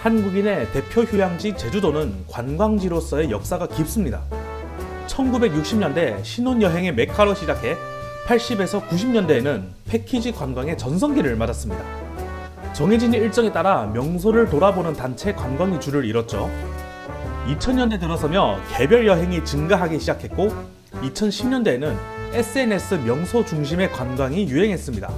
한국인의 대표 휴양지 제주도는 관광지로서의 역사가 깊습니다. 1960년대 신혼여행의 메카로 시작해 80에서 90년대에는 패키지 관광의 전성기를 맞았습니다. 정해진 일정에 따라 명소를 돌아보는 단체 관광이 줄을 이뤘죠. 2000년대 들어서며 개별 여행이 증가하기 시작했고 2010년대에는 SNS 명소 중심의 관광이 유행했습니다.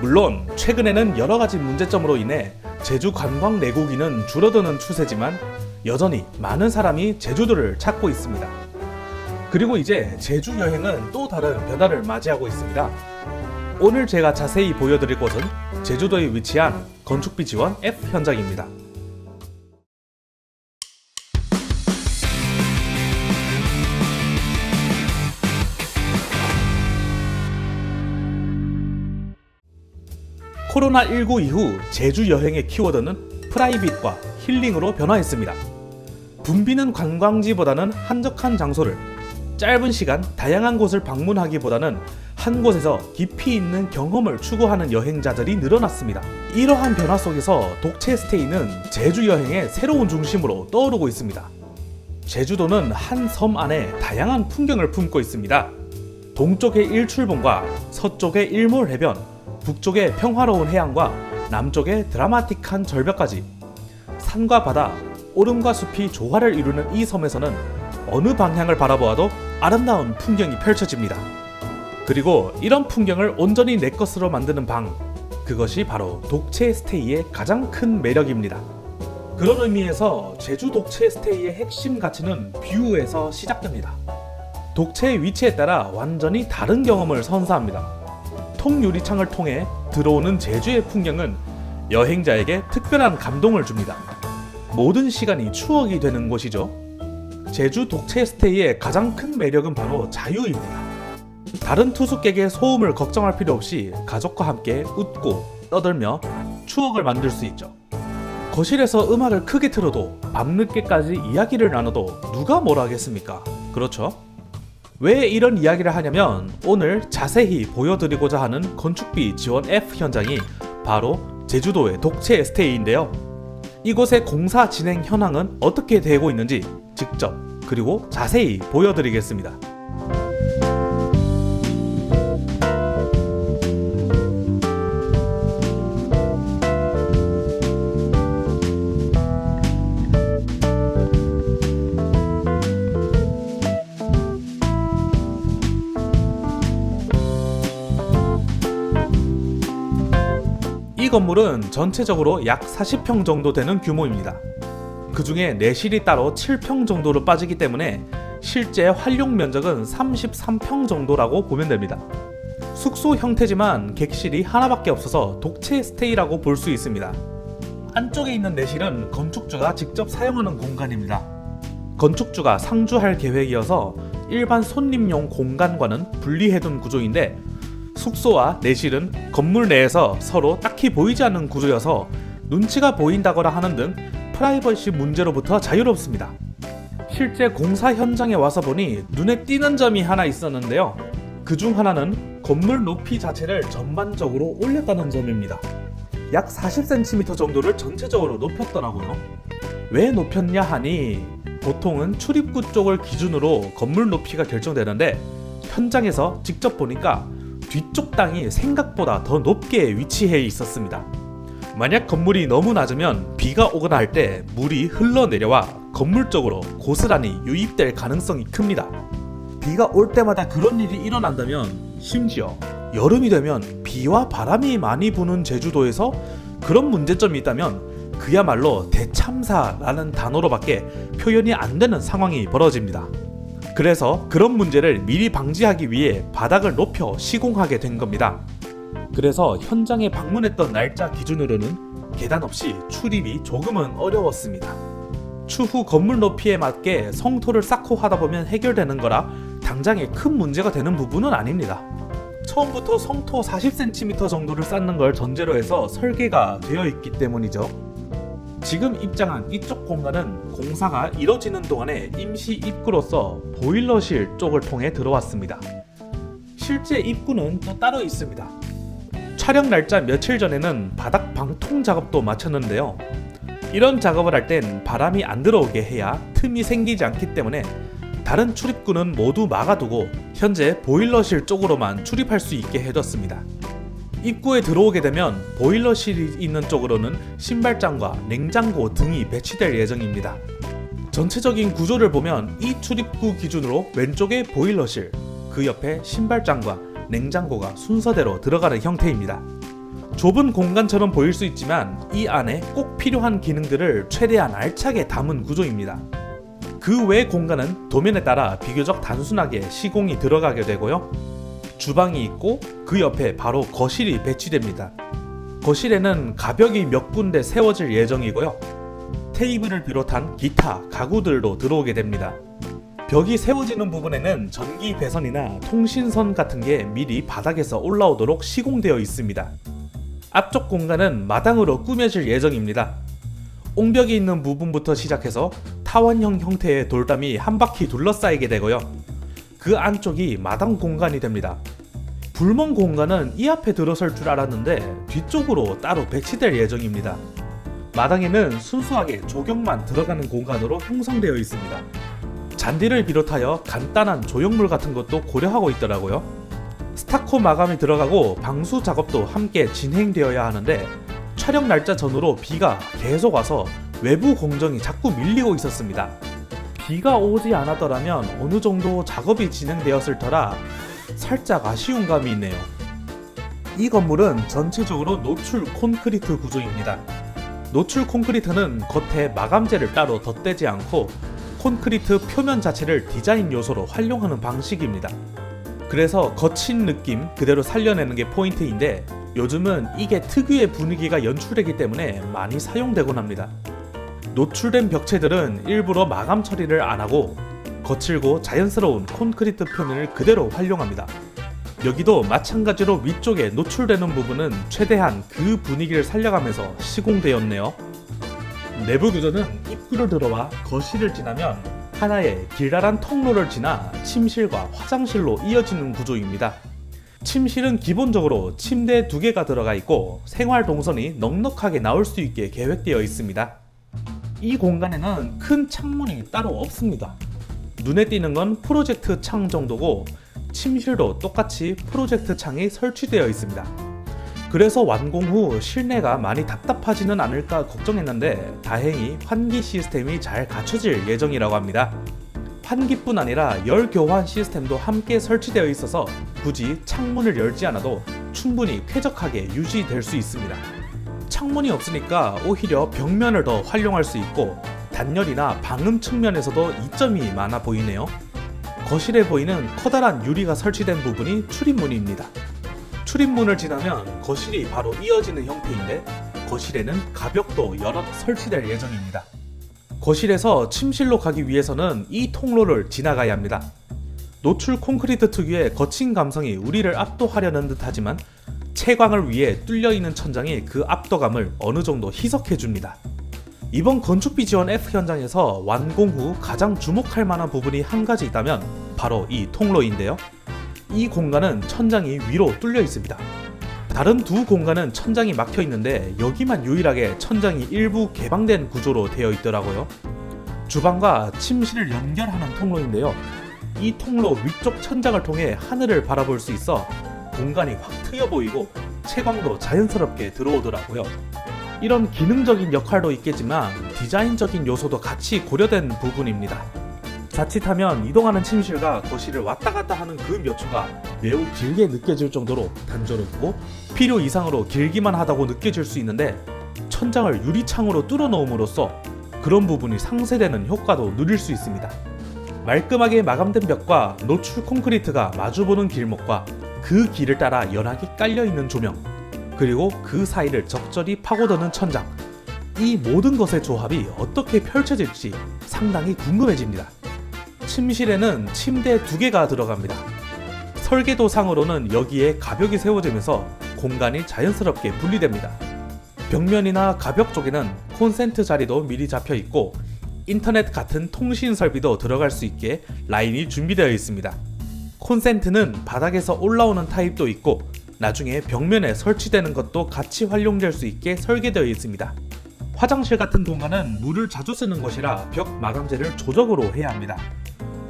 물론 최근에는 여러 가지 문제점으로 인해 제주 관광 내국인은 줄어드는 추세지만 여전히 많은 사람이 제주도를 찾고 있습니다. 그리고 이제 제주 여행은 또 다른 변화를 맞이하고 있습니다. 오늘 제가 자세히 보여드릴 곳은 제주도에 위치한 건축비 지원 앱 현장입니다. 코로나19 이후 제주 여행의 키워드는 프라이빗과 힐링으로 변화했습니다. 붐비는 관광지보다는 한적한 장소를 짧은 시간 다양한 곳을 방문하기보다는 한 곳에서 깊이 있는 경험을 추구하는 여행자들이 늘어났습니다. 이러한 변화 속에서 독채 스테이는 제주 여행의 새로운 중심으로 떠오르고 있습니다. 제주도는 한 섬 안에 다양한 풍경을 품고 있습니다. 동쪽의 일출봉과 서쪽의 일몰 해변, 북쪽의 평화로운 해안과 남쪽의 드라마틱한 절벽까지 산과 바다, 오름과 숲이 조화를 이루는 이 섬에서는 어느 방향을 바라보아도 아름다운 풍경이 펼쳐집니다. 그리고 이런 풍경을 온전히 내 것으로 만드는 방, 그것이 바로 독채 스테이의 가장 큰 매력입니다. 그런 의미에서 제주 독채 스테이의 핵심 가치는 뷰에서 시작됩니다. 독채의 위치에 따라 완전히 다른 경험을 선사합니다. 통 유리창을 통해 들어오는 제주의 풍경은 여행자에게 특별한 감동을 줍니다. 모든 시간이 추억이 되는 곳이죠. 제주 독채 스테이의 가장 큰 매력은 바로 자유입니다. 다른 투숙객의 소음을 걱정할 필요 없이 가족과 함께 웃고 떠들며 추억을 만들 수 있죠. 거실에서 음악을 크게 틀어도 밤늦게까지 이야기를 나눠도 누가 뭐라 하겠습니까? 그렇죠? 왜 이런 이야기를 하냐면 오늘 자세히 보여드리고자 하는 건축비 지원 F 현장이 바로 제주도의 독채 스테이인데요. 이곳의 공사 진행 현황은 어떻게 되고 있는지 직접 그리고 자세히 보여드리겠습니다. 이 건물은 전체적으로 약 40평 정도 되는 규모입니다. 그 중에 내실이 따로 7평 정도로 빠지기 때문에 실제 활용 면적은 33평 정도라고 보면 됩니다. 숙소 형태지만 객실이 하나밖에 없어서 독채 스테이라고 볼 수 있습니다. 안쪽에 있는 내실은 건축주가 직접 사용하는 공간입니다. 건축주가 상주할 계획이어서 일반 손님용 공간과는 분리해둔 구조인데 숙소와 내실은 건물 내에서 서로 딱히 보이지 않는 구조여서 눈치가 보인다거나 하는 등 프라이버시 문제로부터 자유롭습니다. 실제 공사 현장에 와서 보니 눈에 띄는 점이 하나 있었는데요. 그 중 하나는 건물 높이 자체를 전반적으로 올렸다는 점입니다. 약 40cm 정도를 전체적으로 높였더라고요. 왜 높였냐 하니 보통은 출입구 쪽을 기준으로 건물 높이가 결정되는데 현장에서 직접 보니까 뒤쪽 땅이 생각보다 더 높게 위치해 있었습니다. 만약 건물이 너무 낮으면 비가 오거나 할 때 물이 흘러내려와 건물 쪽으로 고스란히 유입될 가능성이 큽니다. 비가 올 때마다 그런 일이 일어난다면 심지어 여름이 되면 비와 바람이 많이 부는 제주도에서 그런 문제점이 있다면 그야말로 대참사라는 단어로밖에 표현이 안 되는 상황이 벌어집니다. 그래서 그런 문제를 미리 방지하기 위해 바닥을 높여 시공하게 된 겁니다. 그래서 현장에 방문했던 날짜 기준으로는 계단 없이 출입이 조금은 어려웠습니다. 추후 건물 높이에 맞게 성토를 쌓고 하다 보면 해결되는 거라 당장에 큰 문제가 되는 부분은 아닙니다. 처음부터 성토 40cm 정도를 쌓는 걸 전제로 해서 설계가 되어 있기 때문이죠. 지금 입장한 이쪽 공간은 공사가 이뤄지는 동안에 임시 입구로서 보일러실 쪽을 통해 들어왔습니다. 실제 입구는 또 따로 있습니다. 촬영 날짜 며칠 전에는 바닥 방통 작업도 마쳤는데요. 이런 작업을 할 땐 바람이 안 들어오게 해야 틈이 생기지 않기 때문에 다른 출입구는 모두 막아두고 현재 보일러실 쪽으로만 출입할 수 있게 해뒀습니다. 입구에 들어오게 되면 보일러실이 있는 쪽으로는 신발장과 냉장고 등이 배치될 예정입니다. 전체적인 구조를 보면 이 출입구 기준으로 왼쪽에 보일러실, 그 옆에 신발장과 냉장고가 순서대로 들어가는 형태입니다. 좁은 공간처럼 보일 수 있지만 이 안에 꼭 필요한 기능들을 최대한 알차게 담은 구조입니다. 그 외 공간은 도면에 따라 비교적 단순하게 시공이 들어가게 되고요. 주방이 있고 그 옆에 바로 거실이 배치됩니다. 거실에는 가벽이 몇 군데 세워질 예정이고요. 테이블을 비롯한 기타 가구들도 들어오게 됩니다. 벽이 세워지는 부분에는 전기 배선이나 통신선 같은 게 미리 바닥에서 올라오도록 시공되어 있습니다. 앞쪽 공간은 마당으로 꾸며질 예정입니다. 옹벽이 있는 부분부터 시작해서 타원형 형태의 돌담이 한 바퀴 둘러싸이게 되고요. 그 안쪽이 마당 공간이 됩니다. 불멍 공간은 이 앞에 들어설 줄 알았는데 뒤쪽으로 따로 배치될 예정입니다. 마당에는 순수하게 조경만 들어가는 공간으로 형성되어 있습니다. 잔디를 비롯하여 간단한 조형물 같은 것도 고려하고 있더라고요. 스타코 마감이 들어가고 방수 작업도 함께 진행되어야 하는데 촬영 날짜 전후로 비가 계속 와서 외부 공정이 자꾸 밀리고 있었습니다. 비가 오지 않았더라면 어느 정도 작업이 진행되었을 터라 살짝 아쉬운 감이 있네요. 이 건물은 전체적으로 노출 콘크리트 구조입니다. 노출 콘크리트는 겉에 마감재를 따로 덧대지 않고 콘크리트 표면 자체를 디자인 요소로 활용하는 방식입니다. 그래서 거친 느낌 그대로 살려내는 게 포인트인데 요즘은 이게 특유의 분위기가 연출되기 때문에 많이 사용되곤 합니다. 노출된 벽체들은 일부러 마감 처리를 안 하고 거칠고 자연스러운 콘크리트 표면을 그대로 활용합니다. 여기도 마찬가지로 위쪽에 노출되는 부분은 최대한 그 분위기를 살려가면서 시공되었네요. 내부 구조는 입구를 들어와 거실을 지나면 하나의 길다란 통로를 지나 침실과 화장실로 이어지는 구조입니다. 침실은 기본적으로 침대 두 개가 들어가 있고 생활 동선이 넉넉하게 나올 수 있게 계획되어 있습니다. 이 공간에는 큰 창문이 따로 없습니다. 눈에 띄는 건 프로젝트 창 정도고 침실도 똑같이 프로젝트 창이 설치되어 있습니다. 그래서 완공 후 실내가 많이 답답하지는 않을까 걱정했는데 다행히 환기 시스템이 잘 갖춰질 예정이라고 합니다. 환기뿐 아니라 열 교환 시스템도 함께 설치되어 있어서 굳이 창문을 열지 않아도 충분히 쾌적하게 유지될 수 있습니다. 창문이 없으니까 오히려 벽면을 더 활용할 수 있고 단열이나 방음 측면에서도 이점이 많아 보이네요. 거실에 보이는 커다란 유리가 설치된 부분이 출입문입니다. 출입문을 지나면 거실이 바로 이어지는 형태인데 거실에는 가벽도 여럿 설치될 예정입니다. 거실에서 침실로 가기 위해서는 이 통로를 지나가야 합니다. 노출 콘크리트 특유의 거친 감성이 우리를 압도하려는 듯하지만 채광을 위해 뚫려 있는 천장이 그 압도감을 어느 정도 희석해 줍니다. 이번 건축비 지원 F 현장에서 완공 후 가장 주목할 만한 부분이 한 가지 있다면 바로 이 통로인데요. 이 공간은 천장이 위로 뚫려 있습니다. 다른 두 공간은 천장이 막혀 있는데 여기만 유일하게 천장이 일부 개방된 구조로 되어 있더라고요. 주방과 침실을 연결하는 통로인데요. 이 통로 위쪽 천장을 통해 하늘을 바라볼 수 있어 공간이 확 트여 보이고 채광도 자연스럽게 들어오더라고요. 이런 기능적인 역할도 있겠지만 디자인적인 요소도 같이 고려된 부분입니다. 자칫하면 이동하는 침실과 거실을 왔다 갔다 하는 그 몇 초가 매우 길게 느껴질 정도로 단조롭고 필요 이상으로 길기만 하다고 느껴질 수 있는데 천장을 유리창으로 뚫어 놓음으로써 그런 부분이 상쇄되는 효과도 누릴 수 있습니다. 말끔하게 마감된 벽과 노출 콘크리트가 마주보는 길목과 그 길을 따라 연하게 깔려 있는 조명, 그리고 그 사이를 적절히 파고드는 천장. 이 모든 것의 조합이 어떻게 펼쳐질지 상당히 궁금해집니다. 침실에는 침대 두 개가 들어갑니다. 설계도상으로는 여기에 가벽이 세워지면서 공간이 자연스럽게 분리됩니다. 벽면이나 가벽 쪽에는 콘센트 자리도 미리 잡혀 있고 인터넷 같은 통신 설비도 들어갈 수 있게 라인이 준비되어 있습니다. 콘센트는 바닥에서 올라오는 타입도 있고 나중에 벽면에 설치되는 것도 같이 활용될 수 있게 설계되어 있습니다. 화장실 같은 공간은 물을 자주 쓰는 곳이라 벽 마감재를 조적으로 해야 합니다.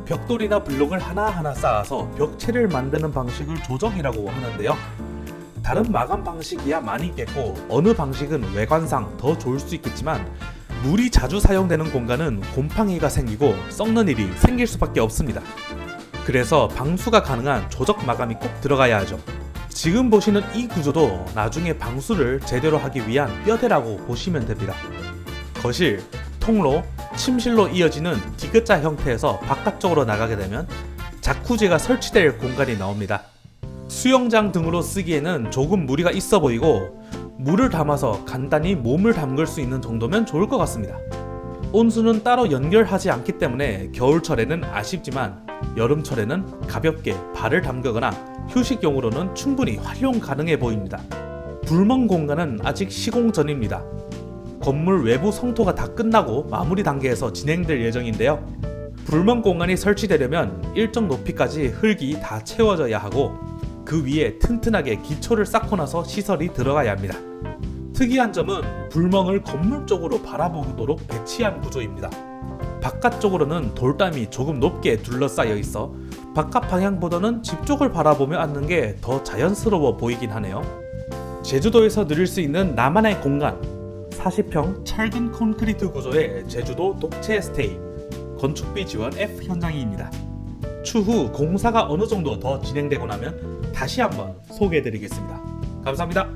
벽돌이나 블록을 하나하나 쌓아서 벽체를 만드는 방식을 조적이라고 하는데요. 다른 마감 방식이야 많이 있겠고 어느 방식은 외관상 더 좋을 수 있겠지만 물이 자주 사용되는 공간은 곰팡이가 생기고 썩는 일이 생길 수밖에 없습니다. 그래서 방수가 가능한 조적 마감이 꼭 들어가야 하죠. 지금 보시는 이 구조도 나중에 방수를 제대로 하기 위한 뼈대라고 보시면 됩니다. 거실, 통로, 침실로 이어지는 디귿자 형태에서 바깥쪽으로 나가게 되면 자쿠지가 설치될 공간이 나옵니다. 수영장 등으로 쓰기에는 조금 무리가 있어 보이고 물을 담아서 간단히 몸을 담글 수 있는 정도면 좋을 것 같습니다. 온수는 따로 연결하지 않기 때문에 겨울철에는 아쉽지만 여름철에는 가볍게 발을 담그거나 휴식용으로는 충분히 활용 가능해 보입니다. 불멍 공간은 아직 시공 전입니다. 건물 외부 성토가 다 끝나고 마무리 단계에서 진행될 예정인데요. 불멍 공간이 설치되려면 일정 높이까지 흙이 다 채워져야 하고 그 위에 튼튼하게 기초를 쌓고 나서 시설이 들어가야 합니다. 특이한 점은 불멍을 건물 쪽으로 바라보도록 배치한 구조입니다. 바깥쪽으로는 돌담이 조금 높게 둘러싸여 있어 바깥 방향보다는 집 쪽을 바라보며 앉는 게 더 자연스러워 보이긴 하네요. 제주도에서 누릴 수 있는 나만의 공간 40평 철근 콘크리트 구조의 제주도 독채 스테이 건축비 지원 F 현장입니다. 추후 공사가 어느 정도 더 진행되고 나면 다시 한번 소개해 드리겠습니다. 감사합니다.